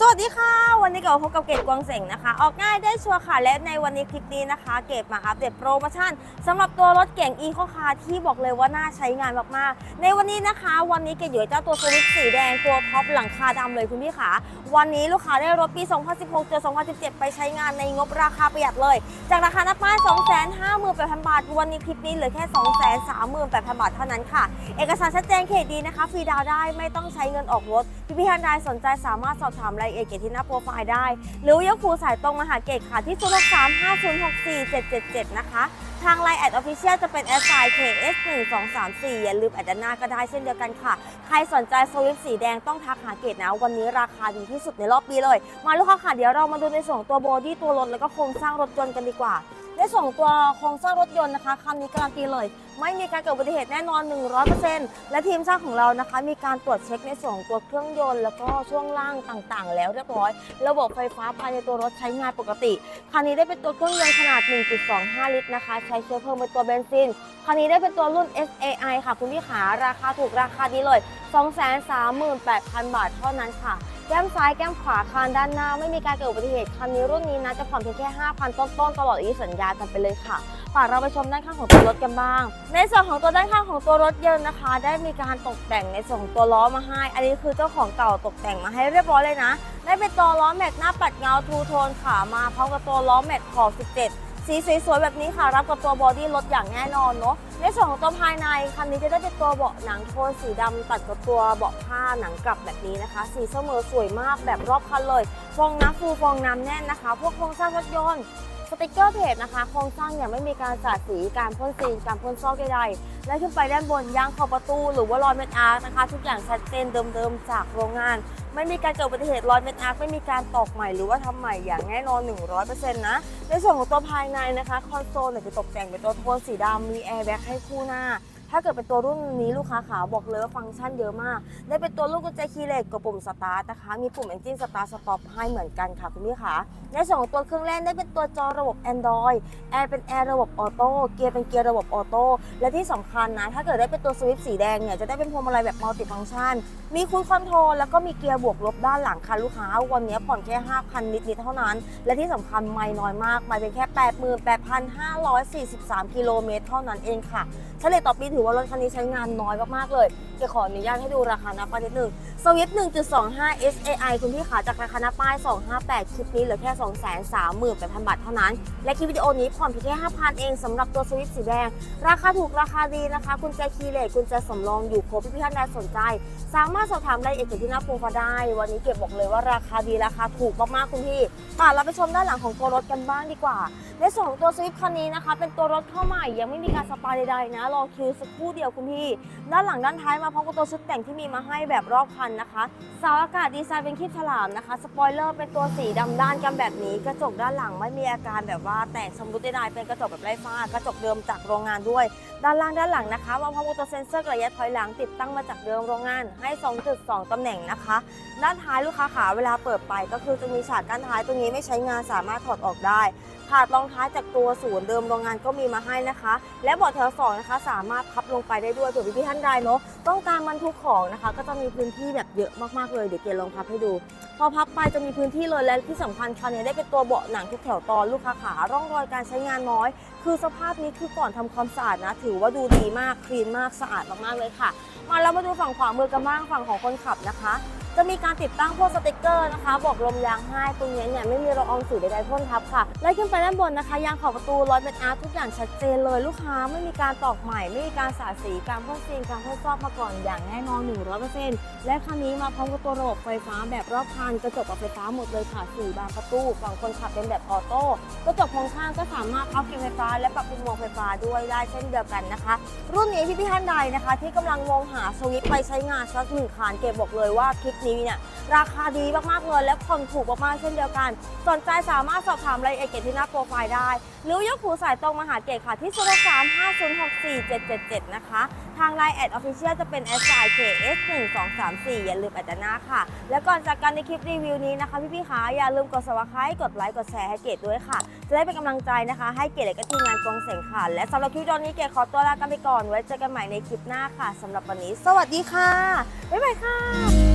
สวัสดีค่ะ วันนี้ก็พบกับเกดกวางเสงนะคะ ออกง่ายได้ชัวร์ค่ะ และในวันนี้คลิปนี้นะคะ เกดมาอัปเดตโปรโมชั่นสำหรับตัวรถเก่งอีโคคาร์ที่บอกเลยว่าน่าใช้งานมากๆ ในวันนี้นะคะ วันนี้เกดอยู่เจ้าตัวสวิตสีแดงตัวท็อปหลังคาดำเลยคุณพี่ขาวันนี้ลูกค้าได้รถปี 2016เจอ2017 ไปใช้งานในงบราคาประหยัดเลย จากราคาหน้าป้าย 258,000 บาท วันนี้คลิปนี้เหลือแค่ 238,000 บาทเท่านั้นค่ะ เอกสารชัดเจนเครดดีนะคะฟรีดาวน์ได้ไม่ต้องใช้เงินออกรถพี่พี่ท่านใดสนใจสามารถสอบถามและรายละเอียดเกรดที่หน้าโปรไฟล์ได้ หรือยกคูสายตรงมาหาเกรดค่ะที่ 0 6 3 5 0 6 4 7 7 7 นะคะ ทางไลน์แอดออฟฟิเชียลจะเป็นแอดไซน์ KS 1 2 3 4อย่าลืมแอดด้านหน้าก็ได้เช่นเดียวกันค่ะ ใครสนใจโซลิปสีแดงต้องทักหาเกรดนะ วันนี้ราคาดีที่สุดในรอบปีเลย มาลูกค้าค่ะเดี๋ยวเรามาดูในส่วนของตัวบอดี้ตัวรถแล้วก็โครงสร้างรถยนต์กันดีกว่า ในส่วนของตัวโครงสร้างรถยนต์นะคะคันนี้การันตีเลย ไม่มีการเกิดอุบัติเหตุแน่นอน 100%และทีมช่างของเรานะคะ มีการตรวจเช็คในส่วนของตัวเครื่องยนต์แล้วก็ช่วงล่างต่างๆ แล้วเรียบร้อย ระบบไฟฟ้าภายในตัวรถใช้งานปกติคันนี้ได้เป็นตัวเครื่องยนต์ขนาด 1.25 ลิตรนะคะ ใช้เชื้อเพลิงเป็นตัวเบนซินคันนี้ได้เป็นตัวรุ่น SAI ค่ะคุณพี่ขาราคาถูกราคาดีเลย 238,000 บาทเท่านั้นค่ะ แก้มซ้ายแก้มขวาคานด้านหน้า ไม่มีการเกิดอุบัติเหตุคันนี้รุ่นนี้นะจะผ่อนเพียงแค่ 5,000 ต้นๆตลอดอายุสัญญากันไปเลยค่ะฝากเราไปชมด้านข้างของตัวรถกันบ้าง ในส่วนของตัวด้านข้างของตัวรถยนต์นะคะ ได้มีการตกแต่งในส่วนของตัวล้อมาให้ อันนี้คือเจ้าของเก่าตกแต่งมาให้เรียบร้อยเลยนะ ได้เป็นตัวล้อแม็กหน้าปัดเงาทูโทนขามาพร้อมกับตัวล้อแม็กขอบ 17 สีสวยๆแบบนี้ค่ะ รับกับตัวบอดี้รถอย่างแน่นอนเนาะในส่วนของตัวภายในคันนี้จะได้เป็นตัวเบาะหนังโทนสีดำตัดกับตัวเบาะผ้าหนังกลับแบบนี้นะคะ สีเสมอสวยมากแบบรอบคันเลย ฟองน้ำฟูฟองน้ำแน่นนะคะ พวกโครงสร้างรถยนต์สติกเกอร์เพจนะคะ โครงสร้างเนี่ยไม่มีการสาดสีการพ่นสีการพ่นซอกใดๆและขึ้นไปด้านบนยางขอบประตู หรือว่ารอยเม็ดอาร์นะคะ ทุกอย่างชัดเจนเดิมๆจากโรงงาน ไม่มีการเกิดอุบัติเหตุรอยเม็ดอาร์คไม่มีการตอกใหม่หรือว่าทำใหม่อย่างแน่นอน 100%นะ ในส่วนของตัวภายในนะคะ คอนโซลเนี่ยจะตกแต่งเป็นตัวโทนสีดำมีแอร์แบ็กให้คู่หน้า ถ้าเกิดเป็นตัวรุ่นนี้ลูกค้าขาวบอกเลยว่าฟังก์ชันเยอะมาก ได้เป็นตัวลูกกุญแจคีย์เหล็กกับปุ่มสตาร์ทนะคะ มีปุ่ม Engine Start Stop ให้เหมือนกันค่ะคุณพี่ขาในส่วนของตัวเครื่องเล่นได้เป็นตัวจอระบบ Android แอร์เป็นแอร์ระบบออโต้เกียร์เป็นเกียร์ระบบออโต้และที่สำคัญนะ ถ้าเกิดได้เป็นตัวสวิฟสีแดงเนี่ยจะได้เป็นพวงมาลัยแบบมัลติฟังก์ชัน มีคูลคอนโทรลแล้วก็มีเกียร์บวกลบด้านหลังค่ะลูกค้า วันนี้ผ่อนแค่5,000นิดๆเท่านั้น และที่สำคัญไม่น้อยมากไม่เป็นแค่ 88,543กิโลเมตรเท่านั้นเองค่ะ ฉลี่ยต่อปีถือว่ารถคันนี้ใช้งานน้อยมากๆเลยเดี๋ยวขออนุญาตให้ดูราคานะป้ายนิดหนึ่งสวิฟ1.25 SAI คุณพี่ขาจากราคาหน้าป้าย 258 คลิปนี้เหลือแค่ 238,000 บาทเท่านั้น และคลิปวิดีโอนี้ผ่อนเพียงแค่5,000 เองสำหรับตัวสวิฟสีแดง ราคาถูกราคาดีนะคะ คุณแจคีเลสคุณแจสำรองอยู่ครบพี่ๆท่านใดสนใจ สามารถสอบถามรายละเอียดที่หน้าโปรไฟล์ได้ วันนี้เก็บบอกเลยว่าราคาดีราคาถูกมากๆคุณพี่ค่ะเราไปชมด้านหลังของตัวรถกันบ้างดีกว่าในส่วนของตัวสวิฟคันนี้นะคะ เป็นตัวรถเข้าใหม่ยังไม่มีการสปาใดๆนะรอคิวสักครู่เดียวคุณพี่ ด้านหลังด้านท้ายมาพร้อมกับตัวชุดแต่งที่มีมาให้แบบรอบคันนะคะสาวอากาศดีไซน์เป็นคลิปฉลามนะคะ สปอยเลอร์เป็นตัวสีดำด้านกันแบบนี้กระจกด้านหลังไม่มีอาการแบบว่าแตกสมรุดใดๆเป็นกระจกแบบไร้ฝ้ากระจกเดิมจากโรงงานด้วย ด้านล่างด้านหลังนะคะมาพร้อมกับตัวเซ็นเซอร์ระยะถอยหลังติดตั้งมาจากเดิมโรงงานให้ 2.2 ตำแหน่งนะคะ ด้านท้ายลูกค้าขาเวลาเปิดไปก็คือจะมีฉากกั้นท้ายตรงนี้ไม่ใช้งานสามารถถอดออกได้ถาดรองท้ายจากตัวศูนย์เดิมโรงงานก็มีมาให้นะคะ และเบาะแถวสองนะคะสามารถพับลงไปได้ด้วยเผื่อพี่ๆท่านใดเนาะต้องการบรรทุกของนะคะ ก็จะมีพื้นที่แบบเยอะมากๆเลยเดี๋ยวเกียร์ลองพับให้ดูพอพับไปจะมีพื้นที่เลยและที่สำคัญคันนี้ได้เป็นตัวเบาะหนังทุกแถวตอนลูกค้าขาร่องรอยการใช้งานน้อย คือสภาพนี้คือก่อนทำความสะอาดนะ ถือว่าดูดีมากคลีนมากสะอาดมากๆเลยค่ะ มาเรามาดูฝั่งขวามือกันบ้างฝั่งของคนขับนะคะ จะมีการติดตั้งพวกสติกเกอร์นะคะ บอกลมยางให้ตรงนี้เนี่ยไม่มีละอองสีใดๆพ่นทับค่ะ และขึ้นไปด้านบนนะคะยางขอบประตูรอยเป็นอาร์ตทุกอย่างชัดเจนเลยลูกค้าไม่มีการตอกใหม่ไม่มีการสาสีการพ่นซีนการพ่นซอกมาก่อนอย่างแน่นอน 100%และคันนี้มาพร้อมกับตัวระบบไฟฟ้าแบบรอบคันกระจกกับไฟฟ้าหมดเลยค่ะสี่บานประตูฝั่งคนขับเป็นแบบออโต้กระจกมองข้างก็สามารถพับเก็บไฟฟ้า และปรับปรุงวงไฟฟ้าด้วยได้เช่นเดียวกันนะคะ รุ่นนี้พี่พี่ท่านใดนะคะ ที่กำลังมองหาสวิตไปใช้งานสักหนึ่งคันเก็บบอกเลยว่าคลิปนี้เนี่ยราคาดีมากๆเลยและผ่อนถูกมากๆเช่นเดียวกัน สนใจสามารถสอบถามรายละเอียดเกตที่หน้าโปรไฟล์ได้ หรือยกหูสายตรงมาหาเกตค่ะที่0 3 5 0 6 4 7 7 7 นะคะ ทางไลน์แอดออฟฟิเชียลจะเป็น s i KS 1 2 3 4อย่าลืมแอดด้านหน้าค่ะ และก่อนจากกันในคลิปรีวิวนี้นะคะพี่ๆคะอย่าลืมกด subscribe กดไลค์กดแชร์ให้เกตด้วยค่ะ จะได้เป็นกำลังใจนะคะ ให้เกตและก็ทีมงานกองเสียงค่ะ และสำหรับคลิปตอนนี้เกตขอตัวลากันไปก่อนไว้เจอกันใหม่ในคลิปหน้าค่ะสำหรับวันนี้ สวัสดีค่ะบ๊ายบายค่ะ